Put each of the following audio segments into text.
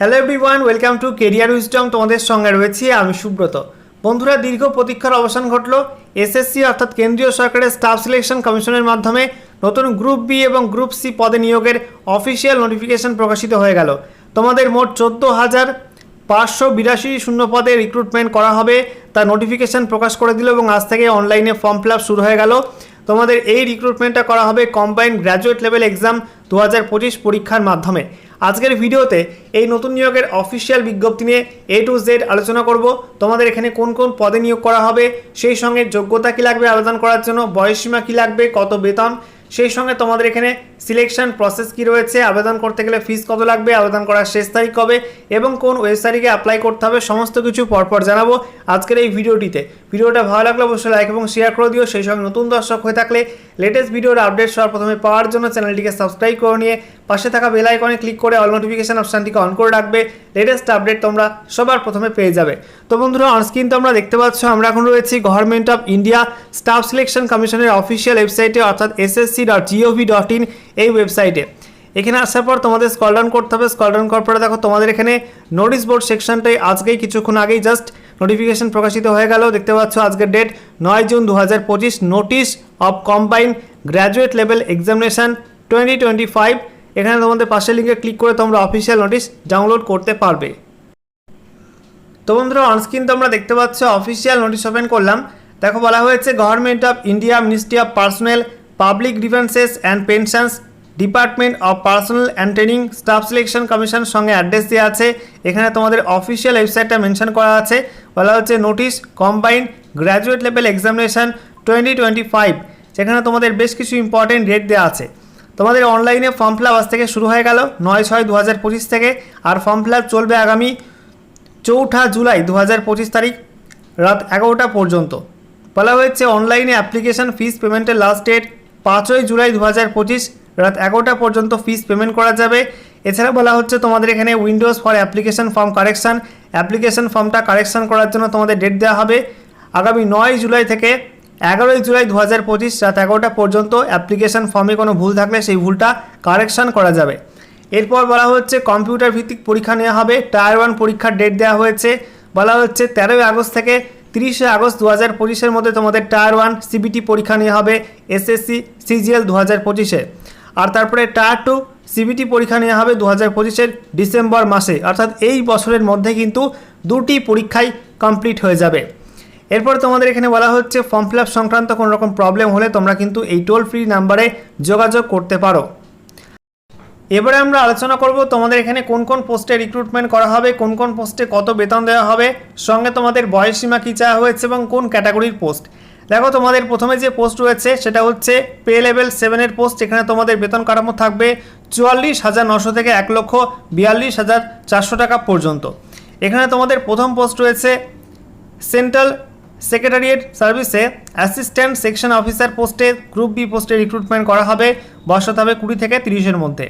Hello everyone welcome to career wisdom তোমাদের সঙ্গে রয়েছি আমি সুব্রত। বন্ধুরা, দীর্ঘ প্রতীক্ষার অবসান ঘটল। এসএসসি অর্থাৎ কেন্দ্রীয় সরকারের স্টাফ সিলেকশন কমিশনের মাধ্যমে নতুন গ্রুপ বি এবং গ্রুপ সি পদে নিয়োগের অফিসিয়াল নোটিফিকেশন প্রকাশিত হয়ে গেল। তোমাদের মোট চোদ্দ হাজার পাঁচশো বিরাশি শূন্য পদে রিক্রুটমেন্ট করা হবে। তার নোটিফিকেশন প্রকাশ করে দিল এবং আজ থেকে অনলাইনে ফর্ম ফিল শুরু হয়ে গেল। তোমাদের এই রিক্রুটমেন্টটা করা হবে কম্বাইন্ড গ্র্যাজুয়েট লেভেল এক্সাম দু হাজার পঁচিশ পরীক্ষার মাধ্যমে। আজকের ভিডিওতে এই নতুন নিয়োগের অফিসিয়াল বিজ্ঞপ্তি নিয়ে এ টু জেড আলোচনা করব। তোমাদের এখানে কোন কোন পদে নিয়োগ করা হবে, সেই সঙ্গে যোগ্যতা কী লাগবে আবেদন করার জন্য, বয়সসীমা কী লাগবে, কত বেতন, সেই সঙ্গে তোমাদের এখানে সিলেকশন প্রসেস কি রয়েছে? আবেদন করতে গেলে ফিস কত লাগবে? আবেদন করার শেষ তারিখ কবে? এবং কোন ওয়েবসাইটে অ্যাপ্লাই করতে হবে? সমস্ত কিছু পরপর জানাব আজকের এই ভিডিওটিতে। ভিডিওটা ভালো লাগলে অবশ্যই লাইক এবং শেয়ার করে দিও। সেই সঙ্গে নতুন দর্শক হয়ে থাকলে লেটেস্ট ভিডিওর আপডেট সবার প্রথমে পাওয়ার জন্য চ্যানেলটিকে সাবস্ক্রাইব করে নিয়ে পাশে থাকা বেল আইকনে ক্লিক করে অল নোটিফিকেশন অপশানটিকে অন করে রাখবে। লেটেস্ট আপডেট তোমরা সবার প্রথমে পেয়ে যাবে। তো বন্ধুরা অনস্ক্রিন তোমরা দেখতে পাচ্ছ, আমরা এখন রয়েছি government of India staff selection কমিশনের অফিসিয়াল ওয়েবসাইটে অর্থাৎ SSC dot GOV dot in এই ওয়েবসাইটে এখানে আসার পর তোমাদের স্কল ডাউন করতে হবে। স্কল ডাউন করার পরে দেখো, তোমাদের এখানে নোটিশ বোর্ড সেকশনটাই আজকেই কিছুক্ষণ আগেই জাস্ট নোটিফিকেশন প্রকাশিত হয়ে গেল। দেখতে পাচ্ছ আজকের ডেট নয় জুন দু হাজার পঁচিশ। Notice of combine graduate level examination twenty twenty five এখানে তোমাদের পাশের লিঙ্কে ক্লিক করে তোমরা অফিসিয়াল নোটিশ ডাউনলোড করতে পারবে। তো বন্ধুরা অনস্ক্রিন তোমরা দেখতে পাচ্ছ অফিসিয়াল নোটিশ ওপেন করলাম। দেখো বলা হয়েছে government of India ministry of personal public grievances and pensions department of personal and training staff selection commission সঙ্গে অ্যাড্রেস দেওয়া আছে। এখানে তোমাদের অফিসিয়াল ওয়েবসাইটটা মেনশন করা আছে। বলা হচ্ছে notice combined graduate level examination twenty twenty five সেখানে তোমাদের বেশ কিছু ইম্পর্টেন্ট ডেট দেওয়া আছে। তোমাদের অনলাইনে ফর্ম ফিল আজ থেকে শুরু হয়ে গেল নয় ছয় দু হাজার পঁচিশ থেকে। আর ফর্ম ফিল চলবে আগামী চৌঠা জুলাই দু হাজার পঁচিশ তারিখ রাত এগারোটা পর্যন্ত। বলা হয়েছে অনলাইনে অ্যাপ্লিকেশন ফিস পেমেন্টের লাস্ট ডেট পাঁচই জুলাই দু হাজার পঁচিশ। রাত এগারোটা পর্যন্ত ফিস পেমেন্ট করা যাবে। এছাড়া বলা হচ্ছে তোমাদের এখানে windows for application form correction application ফর্মটা কারেকশান করার জন্য তোমাদের ডেট দেওয়া হবে। আগামী নয় জুলাই থেকে এগারোই জুলাই দু হাজার পঁচিশ রাত এগারোটা পর্যন্ত অ্যাপ্লিকেশন ফর্মে কোনো ভুল থাকলে সেই ভুলটা কারেকশান করা যাবে। এরপর বলা হচ্ছে কম্পিউটার ভিত্তিক পরীক্ষা নেওয়া হবে। টায়ার ওয়ান পরীক্ষার ডেট দেওয়া হয়েছে। বলা হচ্ছে তেরোই আগস্ট থেকে তিরিশে আগস্ট দু হাজার পঁচিশের মধ্যে তোমাদের টায়ার ওয়ান সিবিটি পরীক্ষা নেওয়া হবে এসএসসি সিজিএল দু হাজার পঁচিশে। আর তারপরে টায়ার টু সিবিটি পরীক্ষা নেওয়া হবে দু হাজার পঁচিশের ডিসেম্বর মাসে। অর্থাৎ এই বছরের মধ্যে কিন্তু দুটি পরীক্ষাই কমপ্লিট হয়ে যাবে। এরপর তোমাদের এখানে বলা হচ্ছে, ফর্ম ফিল সংক্রান্ত কোনো রকম প্রবলেম হলে তোমরা কিন্তু এই টোল ফ্রি নাম্বারে যোগাযোগ করতে পারো। এবারে আমরা আলোচনা করব তোমাদের এখানে কোন কোন পোস্টে রিক্রুটমেন্ট করা হবে, কোন কোন পোস্টে কত বেতন দেওয়া হবে, সঙ্গে তোমাদের বয়সসীমা কী চাওয়া হয়েছে এবং কোন ক্যাটাগরির পোস্ট। দেখো, তোমাদের প্রথমে যে পোস্ট রয়েছে, সেটা হচ্ছে পে লেভেল সেভেনের পোস্ট এখানে তোমাদের বেতন কাঠামো থাকবে চুয়াল্লিশ হাজার নশো থেকে এক লক্ষ বিয়াল্লিশ হাজার চারশো টাকা পর্যন্ত। এখানে তোমাদের প্রথম পোস্ট রয়েছে সেন্ট্রাল সেক্রেটারিয়েট সার্ভিসে অ্যাসিস্ট্যান্ট সেকশন অফিসার পোস্টে গ্রুপ বি পোস্টে রিক্রুটমেন্ট করা হবে, বয়স হতে হবে কুড়ি থেকে তিরিশের মধ্যে।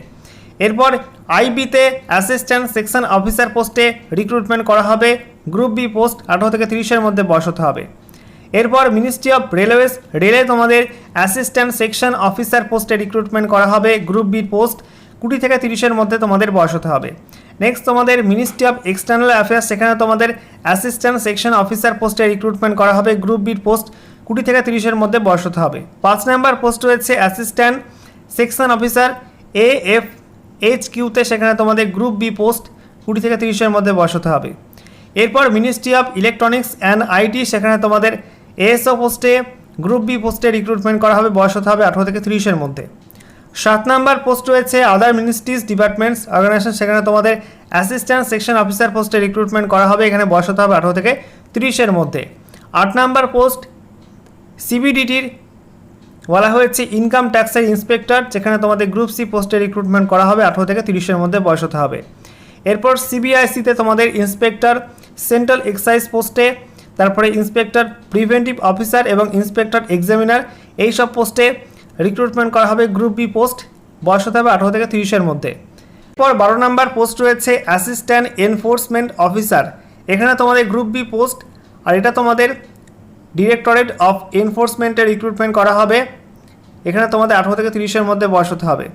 এরপর আইবিতে অ্যাসিস্ট্যান্ট সেকশন অফিসার পোস্টে রিক্রুটমেন্ট করা হবে গ্রুপ বি পোস্ট আঠারো থেকে তিরিশের মধ্যে বয়স হতে হবে। এরপর মিনিস্ট্রি অফ রেলওয়েজ রেলে তোমাদের অ্যাসিস্ট্যান্ট সেকশন অফিসার পোস্টে রিক্রুটমেন্ট করা হবে গ্রুপ বি পোস্ট কুড়ি থেকে তিরিশের মধ্যে তোমাদের বয়স হতে হবে। নেক্সট তোমাদের মিনিস্ট্রি অফ এক্সটার্নাল অ্যাফেয়ার্স সেখানে তোমাদের অ্যাসিস্ট্যান্ট সেকশন অফিসার পোস্টে রিক্রুটমেন্ট করা হবে গ্রুপ বির পোস্ট কুড়ি থেকে তিরিশের মধ্যে বয়স হতে হবে। পাঁচ নাম্বার পোস্ট রয়েছে assistant section officer A F H কিউতে সেখানে তোমাদের গ্রুপ বি পোস্ট কুড়ি থেকে তিরিশের মধ্যে বয়স হতে হবে। এরপর ministry of electronics and IT সেখানে তোমাদের এএসও পোস্টে, গ্রুপ বি পোস্টে রিক্রুটমেন্ট করা হবে, বয়স হতে হবে আঠারো থেকে তিরিশের মধ্যে। সাত নাম্বার পোস্ট রয়েছে আদার মিনিস্ট্রিজ ডিপার্টমেন্টস অর্গানাইজেশন সেখানে তোমাদের অ্যাসিস্ট্যান্ট সেকশন অফিসার পোস্টে রিক্রুটমেন্ট করা হবে, এখানে বয়স হতে হবে আঠারো থেকে তিরিশের মধ্যে। আট নাম্বার পোস্ট সিবিডিটির বলা হয়েছে ইনকাম ট্যাক্সের ইন্সপেক্টর যেখানে তোমাদের গ্রুপ সি পোস্টে রিক্রুটমেন্ট করা হবে, আঠারো থেকে তিরিশের মধ্যে বয়স হতে হবে। এরপর সিবিআইসিতে তোমাদের ইন্সপেক্টর সেন্ট্রাল এক্সাইজ পোস্টে তারপরে ইন্সপেক্টর প্রিভেন্টিভ অফিসার এবং ইন্সপেক্টর এক্সামিনার এই সব পোস্টে রিক্রুটমেন্ট করা হবে গ্রুপ বি পোস্ট বয়স হতে হবে আঠারো থেকে তিরিশের মধ্যে। এরপর বারো নাম্বার পোস্ট রয়েছে অ্যাসিস্ট্যান্ট এনফোর্সমেন্ট অফিসার এখানে তোমাদের গ্রুপ বি পোস্ট আর এটা তোমাদের ডিরেক্টরেট অফ এনফোর্সমেন্টে রিক্রুটমেন্ট করা হবে। এখানে তোমাদের আঠারো থেকে তিরিশের মধ্যে বয়স হতে হবে।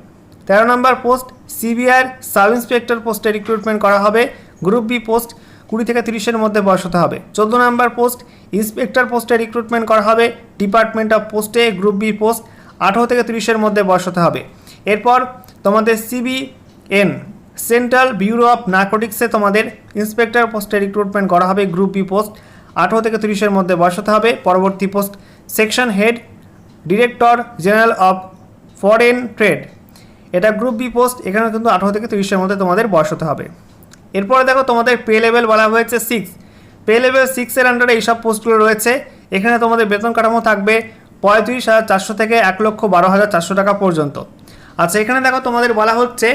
তেরো number post CBR sub inspector পোস্টে রিক্রুটমেন্ট করা হবে। গ্রুপ বি পোস্ট কুড়ি থেকে তিরিশের মধ্যে বয়স হতে হবে। চোদ্দ নম্বর পোস্ট, ইন্সপেক্টর পোস্টে রিক্রুটমেন্ট করা হবে। ডিপার্টমেন্ট অফ পোস্টে গ্রুপ বি পোস্ট আঠারো থেকে তিরিশের মধ্যে বয়স হতে হবে। এরপর তোমাদের সিবিএন সেন্ট্রাল ব্যুরো অফ নার্কোটিক্সে তোমাদের ইন্সপেক্টর পোস্টে রিক্রুটমেন্ট করা হবে গ্রুপ বি পোস্ট আঠারো থেকে তিরিশের মধ্যে বয়স হতে হবে। পরবর্তী post section head director general of foreign trade এটা গ্রুপ বি পোস্ট এখানে কিন্তু আঠারো থেকে তিরিশের মধ্যে তোমাদের বয়স হতে হবে। এরপরে দেখো তোমাদের পে লেভেল বলা হয়েছে সিক্স পে লেভেল সিক্সের আন্ডারে এইসব পোস্টগুলো রয়েছে। এখানে তোমাদের বেতন কাঠামো থাকবে পঁয়ত্রিশ হাজার চারশো থেকে এক লক্ষ বারো হাজার চারশো টাকা পর্যন্ত। আচ্ছা এখানে দেখো তোমাদের বলা হচ্ছে,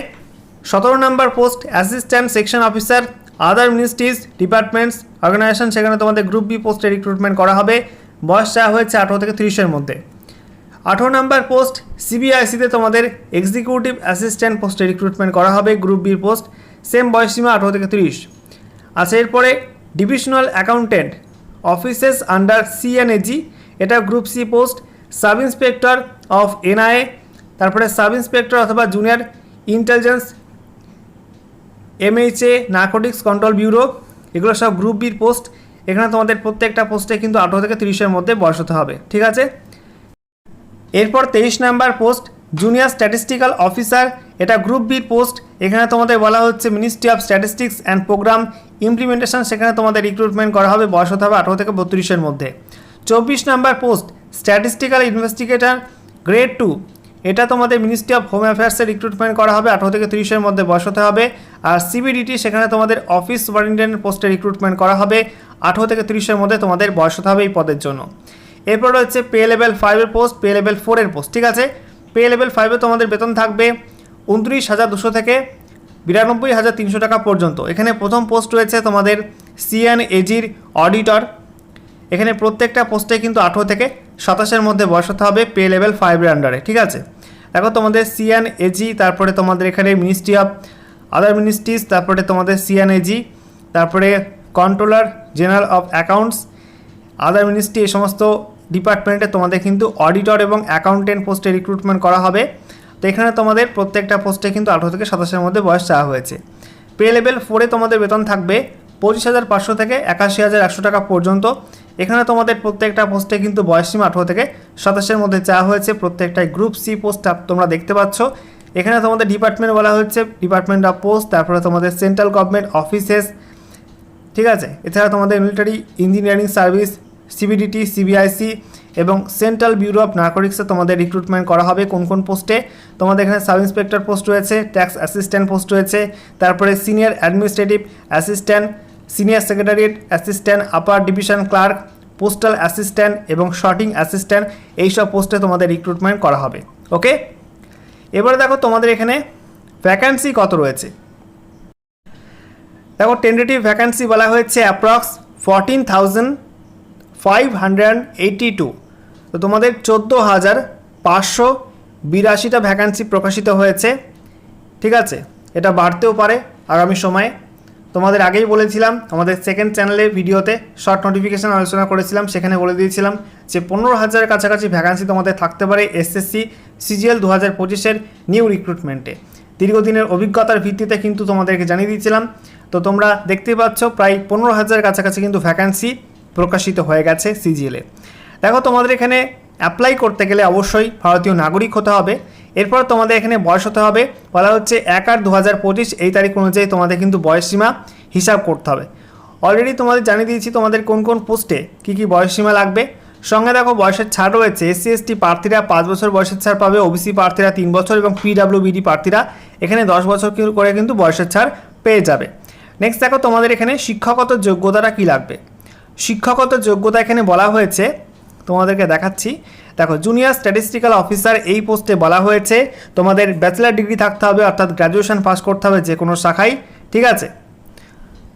সতেরো number post assistant section officer other ministries departments organisation সেখানে তোমাদের গ্রুপ বি পোস্টে রিক্রুটমেন্ট করা হবে। বয়স চাওয়া হয়েছে আঠারো থেকে তিরিশের মধ্যে। আঠারো নম্বর পোস্ট সিবিআইসিতে তোমাদের এক্সিকিউটিভ অ্যাসিস্ট্যান্ট পোস্টে রিক্রুটমেন্ট করা হবে গ্রুপ বির পোস্ট সেম বয়সীমা আঠারো থেকে তিরিশ। আচ্ছা এরপরে divisional accountant offices under CNAG এটা group C post sub inspector of NIA তারপরে সাব ইন্সপেক্টর অথবা junior intelligence MHA narcotics control bureau এগুলো সব গ্রুপ বির পোস্ট এখানে তোমাদের প্রত্যেকটা পোস্টে কিন্তু আঠারো থেকে তিরিশের মধ্যে বয়স হতে হবে, ঠিক আছে? এরপর তেইশ number post junior statistical officer এটা গ্রুপ বির পোস্ট এখানে তোমাদের বলা হচ্ছে ministry of statistics and programme implementation সেখানে তোমাদের রিক্রুটমেন্ট করা হবে, বয়স হতে হবে আঠারো থেকে বত্রিশের মধ্যে। চব্বিশ number post statistical investigator grade two এটা তোমাদের মিনিস্ট্রি অফ হোম অ্যাফেয়ার্সে রিক্রুটমেন্ট করা হবে, আঠারো থেকে তিরিশের মধ্যে বয়স হতে হবে। আর সিবিডিটি সেখানে তোমাদের অফিস সুপারিনটেন্ডেন্ট পোস্টে রিক্রুটমেন্ট করা হবে, আঠারো থেকে তিরিশের মধ্যে তোমাদের বয়স হতে হবে এই পদের জন্য। এরপর রয়েছে পে লেভেল ফাইভের পোস্ট পে লেভেল ফোরের পোস্ট ঠিক আছে? পে লেভেল ফাইভে তোমাদের বেতন থাকবে উনত্রিশ হাজার দুশো থেকে বিরানব্বই হাজার তিনশো টাকা পর্যন্ত। এখানে প্রথম পোস্ট রয়েছে তোমাদের সিএন এজির অডিটর এখানে প্রত্যেকটা পোস্টে কিন্তু আঠেরো থেকে সাতাশের মধ্যে বয়স হতে হবে পে লেভেল ফাইভের আন্ডারে ঠিক আছে? দেখো তোমাদের সিএন এজি তারপরে তোমাদের এখানে মিনিস্ট্রি অফ আদার মিনিস্ট্রিজ তারপরে তোমাদের সিএন এজি তারপরে controller general of accounts other ministry এই সমস্ত ডিপার্টমেন্টে তোমাদের কিন্তু অডিটর এবং অ্যাকাউন্টেন্ট পোস্টে রিক্রুটমেন্ট করা হবে। তো এখানে তোমাদের প্রত্যেকটা পোস্টে কিন্তু আঠারো থেকে সাতাশের মধ্যে বয়স চাওয়া হয়েছে। পে লেভেল ফোরে তোমাদের বেতন থাকবে পঁচিশ হাজার পাঁচশো থেকে একাশি হাজার একশো টাকা পর্যন্ত। এখানে তোমাদের প্রত্যেকটা পোস্টে কিন্তু বয়সসীমা আঠারো থেকে সাতাশের মধ্যে চাওয়া হয়েছে। প্রত্যেকটাই গ্রুপ সি পোস্ট তোমরা দেখতে পাচ্ছ। এখানে তোমাদের ডিপার্টমেন্ট বলা হচ্ছে ডিপার্টমেন্ট অফ পোস্ট তারপরে তোমাদের সেন্ট্রাল গভর্নমেন্ট অফিসেস ঠিক আছে? এছাড়া তোমাদের military engineering service CBDT CBIC এবং সেন্ট্রাল ব্যুরো অফ নার্কোটিক্সে তোমাদের রিক্রুটমেন্ট করা হবে কোন কোন পোস্টে তোমাদের এখানে সাব ইন্সপেক্টর পোস্ট রয়েছে ট্যাক্স অ্যাসিস্ট্যান্ট পোস্ট রয়েছে, তারপরে senior administrative assistant senior secretariat assistant upper division clerk postal assistant এবং শর্টিং অ্যাসিস্ট্যান্ট এইসব পোস্টে তোমাদের রিক্রুটমেন্ট করা হবে। ওকে এবারে দেখো তোমাদের এখানে ভ্যাকান্সি কত রয়েছে। দেখো টেন্টেটিভ ভ্যাকান্সি বলা হয়েছে approx fourteen thousand five hundred eighty two তো তোমাদের চোদ্দ হাজার পাঁচশো বিরাশিটা ভ্যাকান্সি প্রকাশিত হয়েছে। ঠিক আছে? এটা বাড়তেও পারে আগামী সময়ে। তোমাদের আগেই বলেছিলাম আমাদের সেকেন্ড চ্যানেলে ভিডিওতে শর্ট নোটিফিকেশান আলোচনা করেছিলাম, সেখানে বলে দিয়েছিলাম যে পনেরো হাজারের কাছাকাছি ভ্যাকান্সি তোমাদের থাকতে পারে এসএসসি সিজিএল দু হাজার পঁচিশের নিউ রিক্রুটমেন্টে দীর্ঘদিনের অভিজ্ঞতার ভিত্তিতে কিন্তু তোমাদেরকে জানিয়ে দিয়েছিলাম। তো তোমরা দেখতেই পাচ্ছ, প্রায় পনেরো হাজারের কাছাকাছি কিন্তু ভ্যাকান্সি প্রকাশিত হয়ে গেছে সিজিএলে দেখো, তোমাদের এখানে অ্যাপ্লাই করতে গেলে অবশ্যই ভারতীয় নাগরিক হতে হবে। এরপর তোমাদের এখানে বয়স হতে হবে, বলা হচ্ছে এক আট দু হাজার পঁচিশ, এই তারিখ অনুযায়ী তোমাদের কিন্তু বয়সসীমা হিসাব করতে হবে। অলরেডি তোমাদের জানিয়ে দিয়েছি তোমাদের কোন কোন পোস্টে কী কী বয়সসীমা লাগবে। সঙ্গে দেখো, বয়সের ছাড় রয়েছে এসসি এসটি প্রার্থীরা পাঁচ বছর বয়সের ছাড় পাবে ওবিসি প্রার্থীরা তিন বছর এবং পিডাব্লিউবিডি প্রার্থীরা এখানে দশ বছর করে কিন্তু বয়সের ছাড় পেয়ে যাবে। নেক্সট দেখো, তোমাদের এখানে শিক্ষাগত যোগ্যতাটা কী লাগবে? শিক্ষাগত যোগ্যতা এখানে বলা হয়েছে, তোমাদেরকে দেখাচ্ছি। দেখো জুনিয়র স্ট্যাটিস্টিক্যাল অফিসার এই পোস্টে বলা হয়েছে, তোমাদের ব্যাচেলার ডিগ্রি থাকতে হবে, অর্থাৎ গ্র্যাজুয়েশন পাস করতে হবে যে কোনো শাখায়, ঠিক আছে?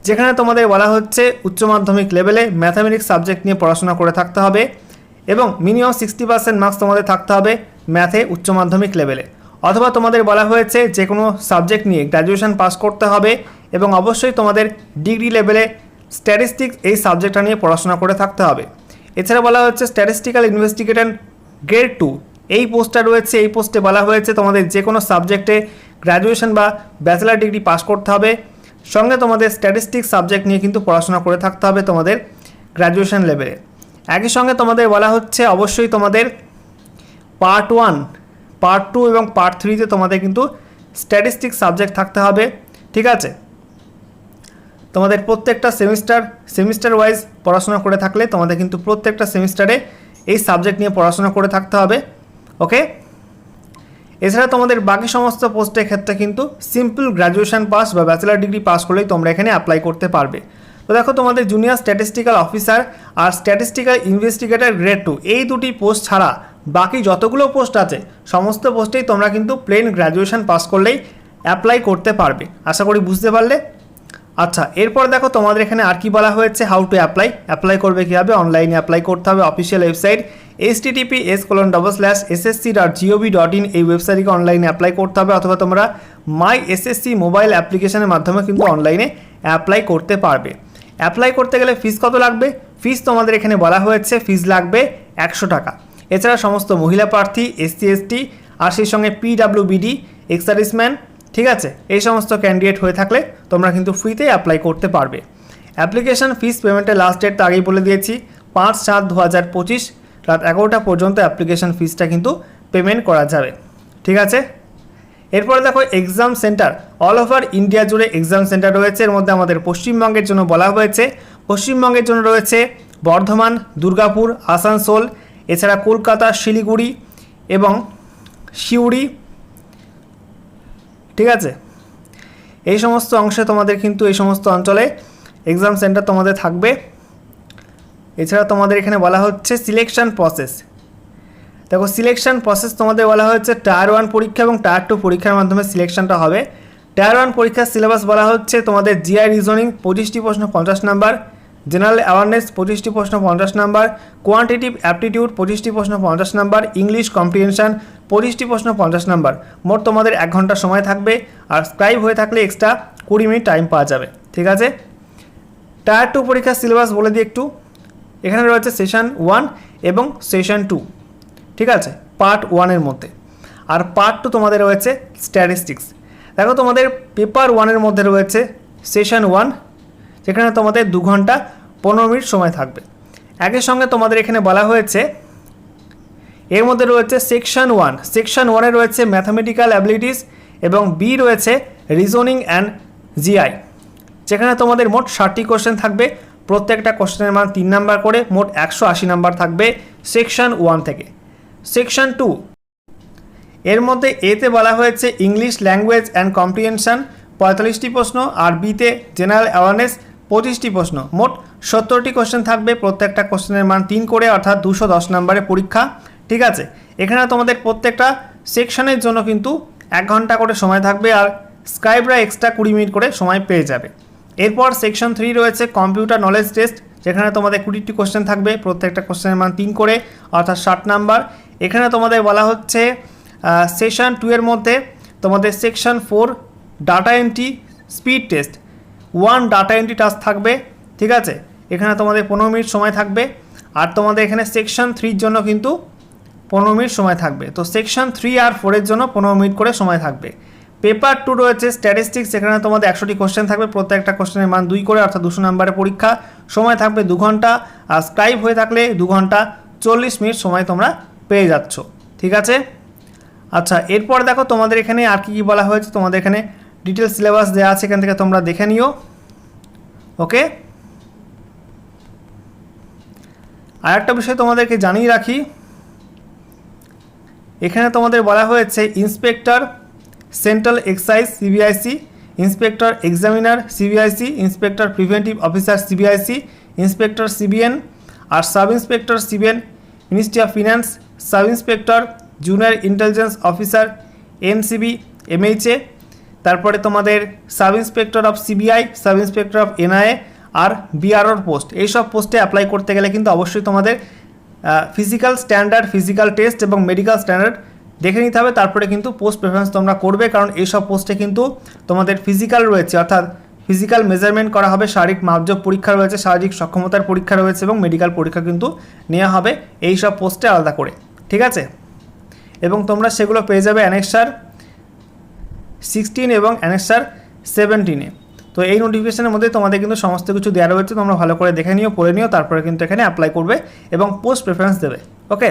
যেখানে তোমাদের বলা হচ্ছে, উচ্চ মাধ্যমিক লেভেলে ম্যাথামেটিক্স সাবজেক্ট নিয়ে পড়াশোনা করে থাকতে হবে এবং মিনিমাম সিক্সটি পার্সেন্ট মার্কস তোমাদের থাকতে হবে ম্যাথে উচ্চ মাধ্যমিক লেভেলে অথবা তোমাদের বলা হয়েছে, যে কোনো সাবজেক্ট নিয়ে গ্র্যাজুয়েশন পাস করতে হবে এবং অবশ্যই তোমাদের ডিগ্রি লেভেলে স্ট্যাটিস্টিক্স এই সাবজেক্টটা নিয়ে পড়াশোনা করে থাকতে হবে। এছাড়া বলা হচ্ছে স্ট্যাটিস্টিক্যাল ইনভেস্টিগেটর গ্রেড টু এই পোস্টটা রয়েছে, এই পোস্টে বলা হয়েছে তোমাদের যে কোনো সাবজেক্টে গ্র্যাজুয়েশন বা ব্যাচেলার ডিগ্রি পাস করতে হবে। সঙ্গে তোমাদের স্ট্যাটিস্টিক্স সাবজেক্ট নিয়ে কিন্তু পড়াশোনা করে থাকতে হবে তোমাদের গ্র্যাজুয়েশন লেভেলে একই সঙ্গে তোমাদের বলা হচ্ছে অবশ্যই তোমাদের পার্ট ওয়ান পার্ট টু এবং পার্ট থ্রিতে তোমাদের কিন্তু স্ট্যাটিস্টিক্স সাবজেক্ট থাকতে হবে। ঠিক আছে? তোমাদের প্রত্যেকটা সেমিস্টার সেমিস্টার ওয়াইজ পড়াশোনা করে থাকলে তোমাদের কিন্তু প্রত্যেকটা সেমিস্টারে এই সাবজেক্ট নিয়ে পড়াশোনা করে থাকতে হবে ওকে এছাড়া তোমাদের বাকি সমস্ত পোস্টের ক্ষেত্রে কিন্তু সিম্পল গ্র্যাজুয়েশন পাস বা ব্যাচেলার ডিগ্রি পাস করলেই তোমরা এখানে অ্যাপ্লাই করতে পারবে। তো দেখো তোমাদের জুনিয়র স্ট্যাটিস্টিক্যাল অফিসার আর স্ট্যাটিস্টিক্যাল ইনভেস্টিগেটর গ্রেড টু এই দুটি পোস্ট ছাড়া বাকি যতগুলো পোস্ট আছে, সমস্ত পোস্টেই তোমরা কিন্তু প্লেন গ্র্যাজুয়েশন পাস করলেই অ্যাপ্লাই করতে পারবে। আশা করি বুঝতে পারলে? আচ্ছা এরপর দেখো তোমাদের এখানে আর কি বলা হয়েছে হাউ টু অ্যাপ্লাই অ্যাপ্লাই করবে কীভাবে? অনলাইনে অ্যাপ্লাই করতে হবে official website https colon double slash SSC dot gov dot in এই ওয়েবসাইটকে অনলাইনে অ্যাপ্লাই করতে হবে, অথবা তোমরা মাই এসএসসি মোবাইল অ্যাপ্লিকেশনের মাধ্যমে কিন্তু অনলাইনে অ্যাপ্লাই করতে পারবে। অ্যাপ্লাই করতে গেলে ফিস কত লাগবে? ফিস তোমাদের এখানে বলা হয়েছে ফিস লাগবে একশো টাকা। এছাড়া সমস্ত মহিলা প্রার্থী এসসি এসটি আর সেই সঙ্গে পিডাব্লিউবিডি এক্স সার্ভিসম্যান ঠিক আছে? এই সমস্ত ক্যান্ডিডেট হয়ে থাকলে তোমরা কিন্তু ফ্রিতেই অ্যাপ্লাই করতে পারবে। অ্যাপ্লিকেশন ফিস পেমেন্টের লাস্ট ডেট তো আগেই বলে দিয়েছি, পাঁচ সাত দু হাজার পঁচিশ, রাত এগারোটা পর্যন্ত অ্যাপ্লিকেশন ফিসটা কিন্তু পেমেন্ট করা যাবে। ঠিক আছে? এরপরে দেখো exam centre all over India জুড়ে এক্সাম সেন্টার রয়েছে। এর মধ্যে আমাদের পশ্চিমবঙ্গের জন্য বলা হয়েছে। পশ্চিমবঙ্গের জন্য রয়েছে বর্ধমান, দুর্গাপুর, আসানসোল, এছাড়া কলকাতা, শিলিগুড়ি এবং সিউড়ি ঠিক আছে? এই সমস্ত অংশে তোমাদের কিন্তু এই সমস্ত অঞ্চলে এক্সাম সেন্টার তোমাদের থাকবে। এছাড়া তোমাদের এখানে বলা হচ্ছে সিলেকশন প্রসেস দেখো সিলেকশন প্রসেস তোমাদের বলা হচ্ছে টায়ার ওয়ান পরীক্ষা এবং টায়ার টু পরীক্ষার মাধ্যমে সিলেকশনটা হবে। টায়ার ওয়ান পরীক্ষার সিলেবাস বলা হচ্ছে তোমাদের জিআই রিজনিং পঁচিশটি প্রশ্ন পঞ্চাশ নাম্বার জেনারেল অ্যাওয়ারনেস পঁচিশটি প্রশ্ন পঞ্চাশ নাম্বার কোয়ান্টিটিভ অ্যাপটিটিউড পঁচিশটি প্রশ্ন পঞ্চাশ নাম্বার ইংলিশ কম্প্রিহেনশন পঁচিশটি প্রশ্ন, পঞ্চাশ নাম্বার। মোট তোমাদের এক ঘণ্টা সময় থাকবে, আর স্ক্রাইব হয়ে থাকলে এক্সট্রা কুড়ি মিনিট টাইম পাওয়া যাবে, ঠিক আছে? টায়ার টু পরীক্ষার সিলেবাস বলে দিই একটু। এখানে রয়েছে সেশন ওয়ান এবং সেশন টু ঠিক আছে? পার্ট ওয়ানের মধ্যে। আর পার্ট টু তোমাদের রয়েছে স্ট্যাটিস্টিক্স দেখো তোমাদের পেপার ওয়ানের মধ্যে রয়েছে সেশন ওয়ান যেখানে তোমাদের দু ঘণ্টা পনেরো মিনিট সময় থাকবে। একই সঙ্গে তোমাদের এখানে বলা হয়েছে এর মধ্যে রয়েছে সেকশন ওয়ান সেকশন ওয়ানে রয়েছে ম্যাথামেটিক্যাল অ্যাবিলিটিস এবং বি রয়েছে রিজনিং অ্যান্ড জিআই যেখানে তোমাদের মোট ষাটটি কোশ্চেন থাকবে। প্রত্যেকটা কোশ্চেনের মান তিন নাম্বার করে, মোট একশো আশি নাম্বার থাকবে সেকশন ওয়ান থেকে। সেকশন টু এর মধ্যে এতে বলা হয়েছে ইংলিশ ল্যাঙ্গুয়েজ অ্যান্ড কম্প্রিহেনশন পঁয়তাল্লিশটি প্রশ্ন আর বিতে জেনারেল অ্যাওয়ারনেস পঁচিশটি প্রশ্ন। মোট সত্তরটি কোশ্চেন থাকবে। প্রত্যেকটা কোশ্চেনের মান তিন করে, অর্থাৎ দুশো দশ নম্বরের পরীক্ষা। ঠিক আছে? এখানে তোমাদের প্রত্যেকটা সেকশনের জন্য কিন্তু এক ঘণ্টা করে সময় থাকবে আর স্ক্রাইবরা এক্সট্রা কুড়ি মিনিট করে সময় পেয়ে যাবে। এরপর সেকশন থ্রি রয়েছে কম্পিউটার নলেজ টেস্ট যেখানে তোমাদের কুড়িটি কোশ্চেন থাকবে, প্রত্যেকটা কোশ্চেনের মান তিন করে, অর্থাৎ ষাট নাম্বার। এখানে তোমাদের বলা হচ্ছে সেশন টু এর মধ্যে তোমাদের section four data entry speed test one data entry task থাকবে, ঠিক আছে? এখানে তোমাদের পনেরো মিনিট সময় থাকবে। আর তোমাদের এখানে সেকশন থ্রির জন্য কিন্তু পনেরো মিনিট সময় থাকবে। তো সেকশন থ্রি আর ফোরের জন্য পনেরো মিনিট করে সময় থাকবে। পেপার টু রয়েছে স্ট্যাটিস্টিক্স এখানে তোমাদের একশোটি কোশ্চেন থাকবে, প্রত্যেকটা কোশ্চেনের মান দুই করে, অর্থাৎ দুশো নাম্বারের পরীক্ষা। সময় থাকবে দু ঘণ্টা, আর স্ক্রাইব হয়ে থাকলে দু ঘণ্টা, চল্লিশ মিনিট সময় তোমরা পেয়ে যাচ্ছ। ঠিক আছে? আচ্ছা এরপর দেখো তোমাদের এখানে আর কি কী বলা হয়েছে, তোমাদের এখানে ডিটেল সিলেবাস দেওয়া আছে, এখান থেকে তোমরা দেখে নিও। ওকে? আর একটা বিষয় তোমাদেরকে জানিয়ে রাখি এখানে তোমাদের বলা হয়েছে inspector, central excise CBIC, inspector examiner CBIC, inspector preventive officer CBIC, inspector CBN R sub inspector CBN, ministry of finance sub inspector junior intelligence officer, NCB, MHA, তারপরে তোমাদের sub inspector of CBI sub inspector of NIA আর বিআরওর post. এইসব পোস্টে apply করতে গেলে কিন্তু অবশ্যই তোমাদের ফিজিক্যাল স্ট্যান্ডার্ড ফিজিক্যাল টেস্ট এবং মেডিকেল স্ট্যান্ডার্ড দেখে নিতে হবে। তারপরে কিন্তু পোস্ট প্রেফারেন্স তোমরা করবে, কারণ এইসব পোস্টে কিন্তু তোমাদের ফিজিক্যাল রয়েছে। অর্থাৎ ফিজিক্যাল মেজারমেন্ট করা হবে, শারীরিক মাপজব পরীক্ষা রয়েছে, শারীরিক সক্ষমতার পরীক্ষা রয়েছে এবং মেডিকেল পরীক্ষা কিন্তু নেওয়া হবে এই সব পোস্টে আলাদা করে। ঠিক আছে? এবং তোমরা সেগুলো পেয়ে যাবে অ্যানেক্সার সিক্সটিন এবং অ্যানেক্সার সেভেন্টিনে তো এই নোটিফিকেশনের মধ্যে তোমাদের কিন্তু সমস্ত কিছু দেওয়া রয়েছে, তোমরা ভালো করে দেখে নিও, পড়ে নিও, তারপরে কিন্তু এখানে অ্যাপ্লাই করবে এবং পোস্ট প্রেফারেন্স দেবে ওকে